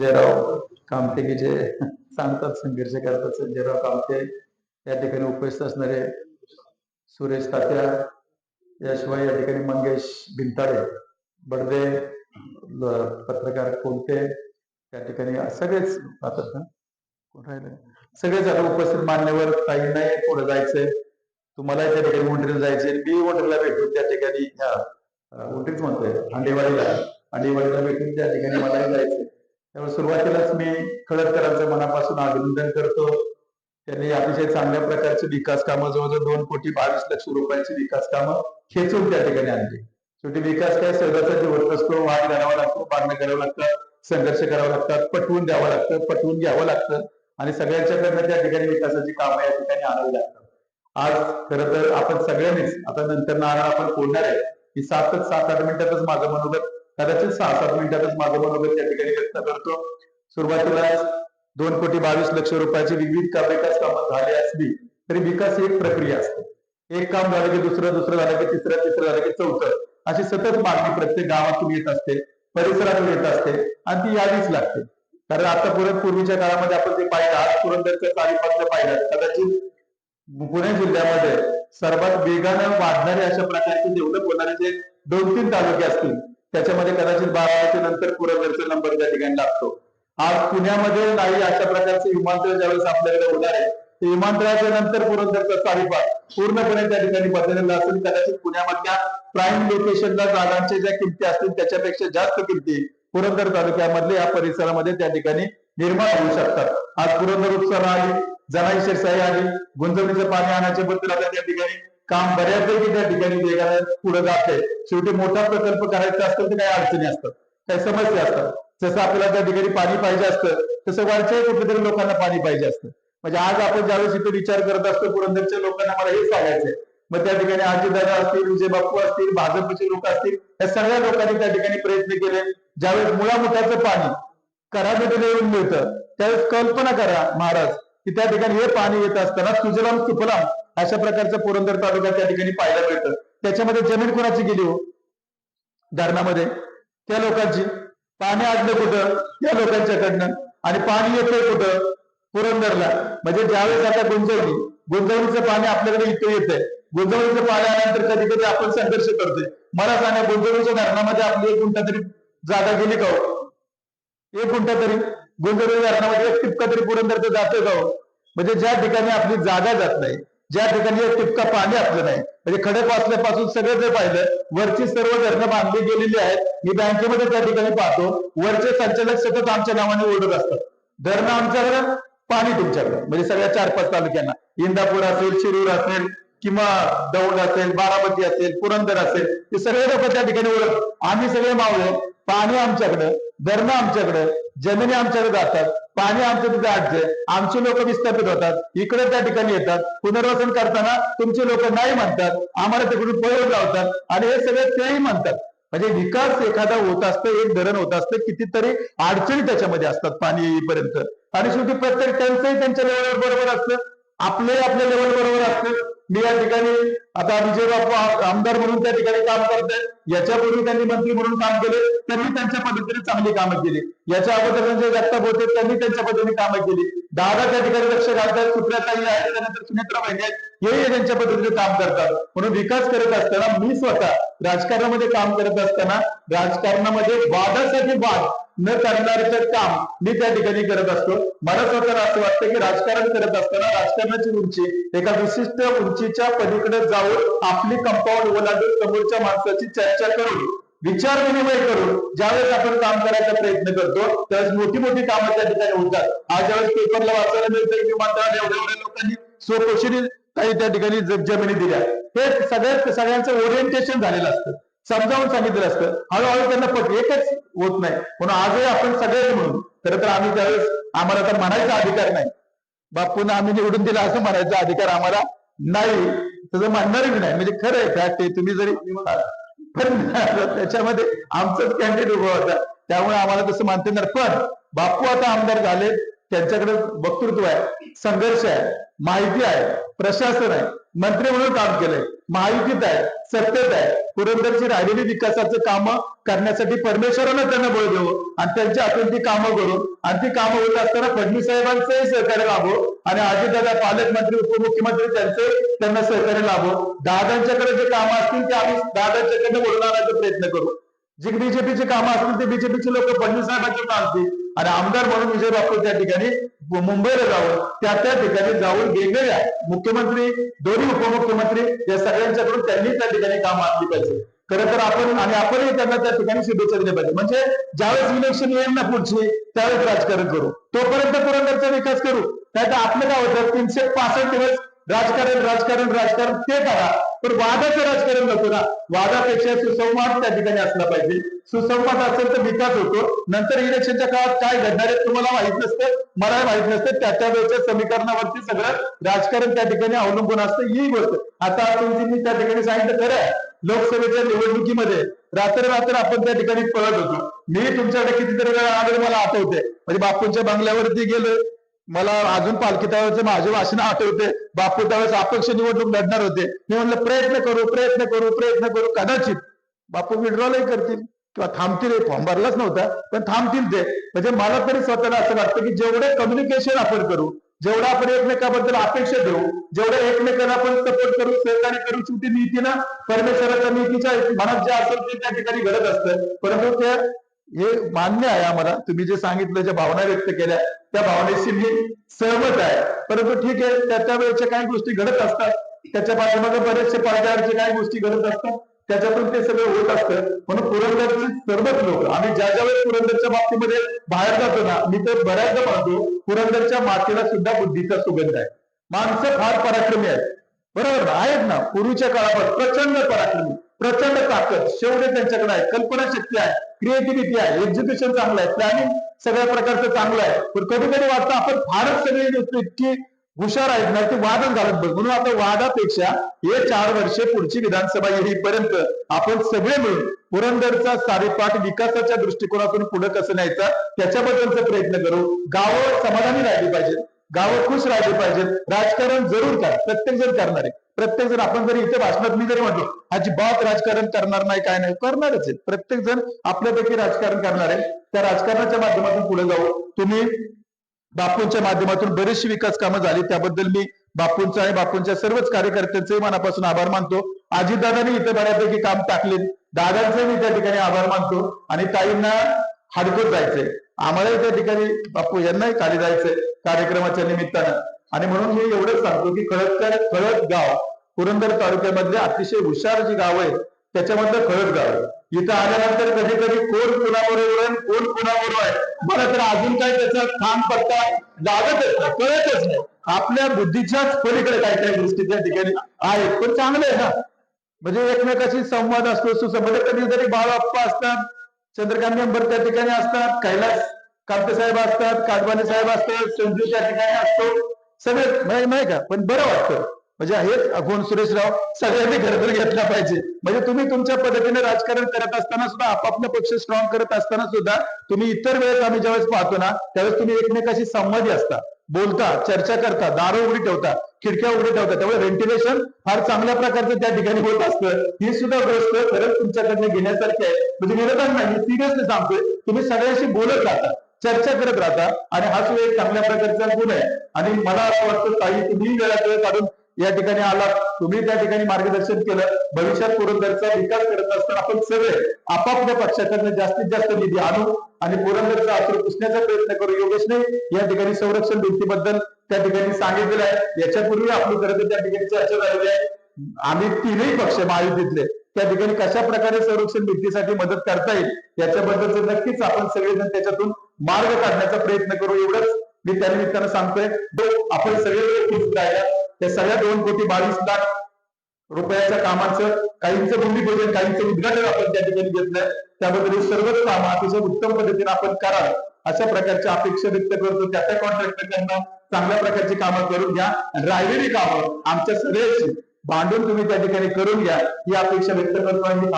जयराव कामते की जे सांगतात संघर्ष करतात जयराव कामते या ठिकाणी उपस्थित असणारे सुरेश तात्या याशिवाय या ठिकाणी मंगेश भिंताडे बडदे पत्रकार कोणते त्या ठिकाणी सगळेच राहतात ना? कोण राहिले? सगळेच आता उपस्थित मान्यवर काही नाही पुढे जायचंय. तुम्हाला त्या ठिकाणी उंटरीला जायचे मी उंटरीला भेटून त्या ठिकाणी ह्या अं, उंटरीच म्हणतोय अंडेवाडीला अंडेवाडीला भेटून त्या ठिकाणी मलाही जायचंय. त्यामुळे सुरुवातीलाच मी खडकरांचं मनापासून अभिनंदन करतो. त्यांनी अतिशय चांगल्या प्रकारचे विकास कामं जवळजवळ दोन कोटी बावीस लक्ष रुपयांची विकास कामं खेचून त्या ठिकाणी आणली. शेवटी विकास काय? सहजाचा जीवन असतो वाद घालावा लागतो बांधणं करावं लागतं संघर्ष करावा लागतात पटवून द्यावं लागतं पटवून घ्यावं लागतं आणि सगळ्यांच्याकडनं त्या ठिकाणी विकासाची कामं या ठिकाणी आणावी लागतात. आज खरं तर आपण सगळ्यांनीच आता नंतर नारळ आपण फोडणार आहे की सातच सात आठ मिनिटातच माझं मनोगत कदाचित सहा सात मिनिटातच माझं मनोगत त्या ठिकाणी व्यक्त करतो. सुरुवातीला दोन कोटी बावीस लक्ष रुपयाची विविध विकास कामं झाली असली तरी विकास ही एक प्रक्रिया असते. एक काम झालं की दुसरं दुसरं झालं की तिसरं तिसरं झालं की चौथं. अशी सतत मागणी प्रत्येक गावातून येत असते परिसरातून येत असते आणि ती यावीच लागते. कारण आता पुरत पूर्वीच्या काळामध्ये आपण जे पाहिलं आज पुरंदरच्या चाळीपासचं पाहिलं कदाचित पुणे जिल्ह्यामध्ये सर्वात वेगानं वाढणारे अशा प्रकारचे डेव्हलप होणारे जे दोन तीन तालुके असतील त्याच्यामध्ये कदाचित बाराच्या नंतर पुरंदरचा नंबर त्या ठिकाणी लागतो. आज पुण्यामध्ये नाही अशा प्रकारचे विमानतळ ज्यावेळेस आपल्याकडे होणार आहे ते विमानतळाच्या नंतर पुरंदरचा साडेपाच पूर्णपणे त्या ठिकाणी बदललेला असेल कदाचित पुण्यामधल्या प्राईम लोकेशनला जागांच्या ज्या किमती असतील त्याच्यापेक्षा जास्त किमती पुरंदर तालुक्यामधले या परिसरामध्ये त्या ठिकाणी निर्माण होऊ शकतात. आज पुरंदर उत्सव आली जनाई शेरसाई आली गुंजवणीचं पाणी आणण्याच्या बद्दल आता त्या ठिकाणी काम बऱ्यापैकी त्या ठिकाणी वेगाला पुढे जाते. शेवटी मोठा प्रकल्प करायचा असेल तर काही अडचणी असतात. काही समस्या असतात. जसं आपल्याला त्या ठिकाणी पाणी पाहिजे असतं तसं वरच्याही कुठेतरी लोकांना पाणी पाहिजे असतं. म्हणजे आज आपण ज्यावेळेस इथे विचार करत असतो पुरंदरच्या लोकांना मला हे सांगायचंय. मग त्या ठिकाणी आजीदादा असतील विजय बाप्पू असतील भाजपचे लोक असतील या सगळ्या लोकांनी त्या ठिकाणी प्रयत्न केले. ज्यावेळेस मुळामुठाचं पाणी करामध्ये येऊन मिळतं त्यावेळेस कल्पना करा महाराज. की त्या ठिकाणी हे पाणी येत असताना सुजलाम सुफलाम अशा प्रकारचं पुरंदर तालुका त्या ठिकाणी पाहायला मिळतं. त्याच्यामध्ये जमीन कोणाची गेली हो? धरणामध्ये. त्या लोकांची. पाणी आणलं कुठं? त्या लोकांच्याकडनं. आणि पाणी येतंय कुठं? पुरंदरला. म्हणजे ज्यावेळेस आता गुंजवणी गुंजवणीचं पाणी आपल्याकडे इथं येतंय. गुंजवणीचं पाणी आल्यानंतर कधी कधी आपण संघर्ष करतोय. मला सांगा गुंजवणीच्या धरणामध्ये आपली एक गुंठा तरी जागा गेली का हो? एक गुंठा तरी. गुंजवणी धरणामध्ये एक टिपका तरी पुरंदरचं जातोय का हो? म्हणजे ज्या ठिकाणी आपली जागा जात नाही ज्या ठिकाणी टिपका पाणी आपलं नाही म्हणजे खडक वाचल्यापासून सगळं जर पाहिलं वरची सर्व धरणं बांधली गेलेली आहेत. मी बँकेमध्ये त्या ठिकाणी पाहतो वरचे संचालक सतत आमच्या नावाने ओढत असतात. धरणं आमच्याकडं पाणी तुमच्याकडे म्हणजे सगळ्या चार पाच तालुक्यांना. इंदापूर असेल शिरूर असेल किंवा दौंड असेल बारामती असेल पुरंदर असेल हे सगळे लोक त्या ठिकाणी ओळख आम्ही सगळे मावळे पाणी आमच्याकडं धरणं आमच्याकडे जमिनी आमच्याकडे जातात पाणी आमच्या तिथे आटते आमची लोक विस्थापित होतात इकडे त्या ठिकाणी येतात पुनर्वसन करताना तुमचे लोक नाही म्हणतात आम्हाला तिकडून पळून लावतात आणि हे सगळे तेही म्हणतात. म्हणजे विकास एखादा होत असतं एक धरण होत असतं कितीतरी अडचणी त्याच्यामध्ये असतात पाणी येईपर्यंत. आणि शेवटी प्रत्येक त्यांचंही त्यांच्या लेवलवर बरोबर असतं. आपले आपल्या लेवल बरोबर असतं. मी या ठिकाणी आता विजय बापू आमदार म्हणून त्या ठिकाणी काम करत करतायत याच्यापूर्वी त्यांनी मंत्री म्हणून काम केले. त्यांनी त्यांच्या पद्धतीने चांगली कामं केली. याच्या अगोदर त्यांचे जगताप होते त्यांनी त्यांच्या पद्धतीने कामं केली. दादा त्या ठिकाणी लक्ष घालतात. सुप्रियाताई आहेत त्यानंतर सुनेत्रा महिने आहेत. हे त्यांच्या पद्धतीने काम करतात. म्हणून विकास करत असताना मी स्वतः राजकारणामध्ये काम करत असताना राजकारणामध्ये वादासाठी वाद न करणाऱ्याचं काम मी त्या ठिकाणी करत असतो. मला स्वतःला असं वाटतं की राजकारण करत असताना राजकारणाची उंची एका विशिष्ट उंचीच्या पलीकडे जाऊन आपली कंपाऊंड ओलांडून समोरच्या माणसाची चर्चा करून विचार विनिमय करून ज्यावेळेस आपण काम करायचा प्रयत्न करतो त्यावेळेस मोठी मोठी कामं त्या ठिकाणी होतात. आज ज्यावेळेस पेपरला वाचायला मिळतं की मात्र एवढ्या एवढ्या लोकांनी स्वखुशीने काही त्या ठिकाणी जमिनी दिल्या. हे सगळ्यात सगळ्यांचं ओरिएंटेशन झालेलं असतं. समजावून सांगितलं असतं. हळूहळू त्यांना पट एकच होत नाही. म्हणून आजही आपण सगळेच म्हणून खरं तर आम्ही त्यावेळेस आम्हाला तर म्हणायचा अधिकार नाही. बापूंना आम्ही निवडून दिला असं म्हणायचा अधिकार आम्हाला नाही. तसं म्हणणारही नाही. म्हणजे खरं आहे फॅक्ट आहे तुम्ही जरी पण त्याच्यामध्ये आमचंच कॅन्डिडेट उभा होता. त्यामुळे आम्हाला तसं मानता येणार. पण बापू आता आमदार झाले त्यांच्याकडे वक्तृत्व आहे संघर्ष आहे माहिती आहे प्रशासन आहे मंत्री म्हणून काम केलंय. महायुतीत आहे सत्तेत आहे. पुरंदरची राहिलेली विकासाचं काम करण्यासाठी परमेश्वरानं त्यांना बळ देऊ आणि त्यांची आपण ती कामं करू आणि ती कामं होत असताना फडणवीस साहेबांचंही सहकार्य लाभो आणि अजितदादा पालकमंत्री उपमुख्यमंत्री त्यांचे त्यांना सहकार्य लाभो. दादांच्याकडे जे कामं असतील ते आम्ही दादांच्याकडे बोलून प्रयत्न करू. जे बीजेपीचे कामं असतील ते बीजेपीचे लोक फडणवीस साहेबांकडे आणतील आणि आमदार म्हणून विजय बापू त्या ठिकाणी मुंबईला जाऊन त्या त्या ठिकाणी जाऊन वेगवेगळ्या मुख्यमंत्री दोन्ही उपमुख्यमंत्री या सगळ्यांच्याकडून त्यांनी त्या ठिकाणी काम असली पाहिजे. खरं तर आपण आणि आपणही त्यांना त्या ठिकाणी शुभेच्छा दिल्या पाहिजे. म्हणजे ज्यावेळेस इलेक्शन येईल ना पुढची त्यावेळेस राजकारण करू. तोपर्यंत पुरंदरचा विकास करू. नाही तर आपलं काय होतं? तीनशे पासष्ट दिवस राजकारण राजकारण राजकारण ते करा पण वादाचं राजकारण नको ना. वादापेक्षा सुसंवाद त्या ठिकाणी असला पाहिजे. सुसंवाद असेल तर विकास होतो. नंतर इलेक्शनच्या काळात काय घडणार आहे तुम्हाला माहीत नसतं. मला माहीत नसतं. त्या त्या वेळेच्या समीकरणावरती सगळं राजकारण त्या ठिकाणी अवलंबून असतं. ही गोष्ट. आता तुमची मी त्या ठिकाणी सांगितलं खरं आहे. लोकसभेच्या निवडणुकीमध्ये रात्र रात्र आपण त्या ठिकाणी पळत होतो. मी तुमच्याकडे कितीतरी वेळा आलो मला आठवते म्हणजे बापूंच्या बंगल्यावरती गेलो मला अजून पालखी त्यावेळेस माझे भाषण आठवते. बापू त्यावेळेस अपक्ष निवडणूक लढणार होते. मी म्हणलं प्रयत्न करू प्रयत्न करू प्रयत्न करू. कदाचित बापू विड्रॉलही करतील किंवा थांबतील. फॉर्म भरलाच नव्हता पण थांबतील ते. म्हणजे मला तरी स्वतःला असं वाटतं की जेवढे कम्युनिकेशन आपण करू जेवढा आपण एकमेकाबद्दल अपेक्षा देऊ जेवढं एकमेकांना आपण सपोर्ट करू सहकार्य करू शेवटी नीतीनं परमेश्वराच्या नीतीच्या मनात जे असेल ते त्या ठिकाणी घडत असतं. परंतु त्या हे मान्य आहे आम्हाला. तुम्ही जे सांगितलं ज्या भावना व्यक्त केल्या त्या भावनेशी मी सहमत आहे. परंतु ठीक आहे त्या त्या वेळेच्या काही गोष्टी घडत असतात. त्याच्या पाठीमागे बरेचसे पडद्यावरचे काही गोष्टी घडत असतात. त्याच्यातून ते सगळं होत असतं. म्हणून पुरंदरचे सर्वच लोक आम्ही ज्या ज्या वेळेस पुरंदरच्या बाबतीमध्ये बाहेर जातो ना मी तर बऱ्याचदा म्हणतो पुरंदरच्या मातीला सुद्धा बुद्धीचा सुगंध आहे. माणसं फार पराक्रमी आहेत. बरोबर ना? आहेत ना? पूर्वीच्या काळावर प्रचंड पराक्रमी प्रचंड ताकद शेवटे त्यांच्याकडे आहे. कल्पना शक्ती आहे. क्रिएटिव्हिटी आहे एक्झिक्युशन चांगलं आहे प्लॅनिंग सगळ्या प्रकारचं चांगलं आहे. पण कधी कधी वाटतं आपण फारच सगळी गोष्ट इतकी हुशार आहेत ना ते वादच घालत बघ म्हणून आता वादापेक्षा हे चार वर्षे पुढची विधानसभा येईपर्यंत आपण सगळे मिळून पुरंदरचा सारेपाठ विकासाच्या दृष्टिकोनातून पुढे कसं न्यायचा त्याच्याबद्दलचा प्रयत्न करू. गावं समाधानी राहिली पाहिजे गावं खुश राहिली पाहिजे राजकारण जरूर करा. प्रत्येक जण करणार आहे. प्रत्येक जण आपण जरी इथे भाषणात मी जरी म्हटलो अजिबात राजकारण करणार नाही काय नाही करणारच आहे प्रत्येक जण आपल्यापैकी राजकारण करणार आहे. त्या राजकारणाच्या माध्यमातून पुढे जाऊ. तुम्ही बापूंच्या माध्यमातून बरीचशी विकास कामं झाली. त्याबद्दल मी बापूंचा आणि बापूंच्या सर्वच कार्यकर्त्यांचे मनापासून आभार मानतो. अजितदादांनी इथे बऱ्यापैकी काम टाकले दादांचे मी त्या ठिकाणी आभार मानतो. आणि ताईंना हडकत जायचंय. आम्हालाही त्या ठिकाणी बापू यांनाही खाली जायचंय. कार्यक्रमाच्या निमित्तानं. आणि म्हणून मी एवढंच सांगतो की खळदकर खळद गाव. पुरंदर तालुक्यामधले अतिशय हुशार जी गाव आहे त्याच्यामधलं खळद गाव आहे. इथं आल्यानंतर कधी कधी कोण कुणाबरोबर आहे कोण कुणाबरोबर आहे? मला तर अजून काही त्याचा थांब पत्ता लागतच नाही कळतच नाही. आपल्या बुद्धीच्याच पलीकडे काही काही गोष्टी त्या ठिकाणी आहेत. पण चांगले आहे ना? म्हणजे एकमेकाशी संवाद असतो सुसंवाद. कधीतरी बाळाप्पा असतात चंद्रकांत मेंबर त्या ठिकाणी असतात कैलास कांते साहेब असतात काटवाने साहेब असतात संजू त्या ठिकाणी असतो. सगळे नाही का? पण बरं वाटतं. म्हणजे हेच अगोन सुरेशराव? सगळ्यांनी घरभर घेतला पाहिजे. म्हणजे तुम्ही तुमच्या पद्धतीने राजकारण करत असताना सुद्धा आपापला पक्ष स्ट्रॉंग करत असताना सुद्धा तुम्ही इतर वेळेस आम्ही ज्यावेळेस पाहतो ना त्यावेळेस तुम्ही एकमेकाशी संवादी असता. बोलता चर्चा करता दारं उघडी ठेवता खिडक्या उघडी ठेवता. त्यामुळे व्हेंटिलेशन फार चांगल्या प्रकारचं त्या ठिकाणी होत असतं. ही सुद्धा गोष्ट खरंच तुमच्याकडनं घेण्यासारखी आहे. म्हणजे विरोधात नाही सिरियसली सांगतोय तुम्ही सगळ्याशी बोलत राहता चर्चा करत राहता आणि हा सुद्धा एक चांगल्या प्रकारचा गुण आहे. आणि मला असं वाटतं काही तुम्ही वेळात वेळ काढून या ठिकाणी आलात तुम्ही त्या ठिकाणी मार्गदर्शन केलं भविष्यात पुरंदरचा विकास करत असताना आपण सगळे आपापल्या पक्षाकडनं जास्तीत जास्त निधी आणू आणि पुरंदरचा आसूर पुसण्याचा प्रयत्न करू. योगेश नाही या ठिकाणी संरक्षण भिंतीबद्दल त्या ठिकाणी सांगितलेलं आहे. याच्यापूर्वी आपली खरं तर त्या ठिकाणी चर्चा झालेली आहे. आम्ही तीनही पक्ष महायुतीतले त्या ठिकाणी कशा प्रकारे संरक्षण भिंतीसाठी मदत करता येईल याच्याबद्दलच नक्कीच आपण सगळेजण त्याच्यातून मार्ग काढण्याचा प्रयत्न करू. एवढंच मी त्या निमित्तानं सांगतोय. आपण सगळे खुश राहिला त्या सगळ्या दोन कोटी बावीस लाख रुपयाच्या कामाचं काहींचं भूमिपूजन काहींचं उद्घाटन आपण त्या ठिकाणी घेतलंय त्याबद्दल सर्वच कामं अतिशय उत्तम पद्धतीने आपण कराल अशा प्रकारच्या अपेक्षा व्यक्त करतो. त्या त्या कॉन्ट्रॅक्टरकडनं चांगल्या प्रकारची कामं करून घ्या राहिलेली कामं आमच्या सगळ्याची भांडून तुम्ही त्या ठिकाणी करून घ्या ही अपेक्षा व्यक्त करतो आणि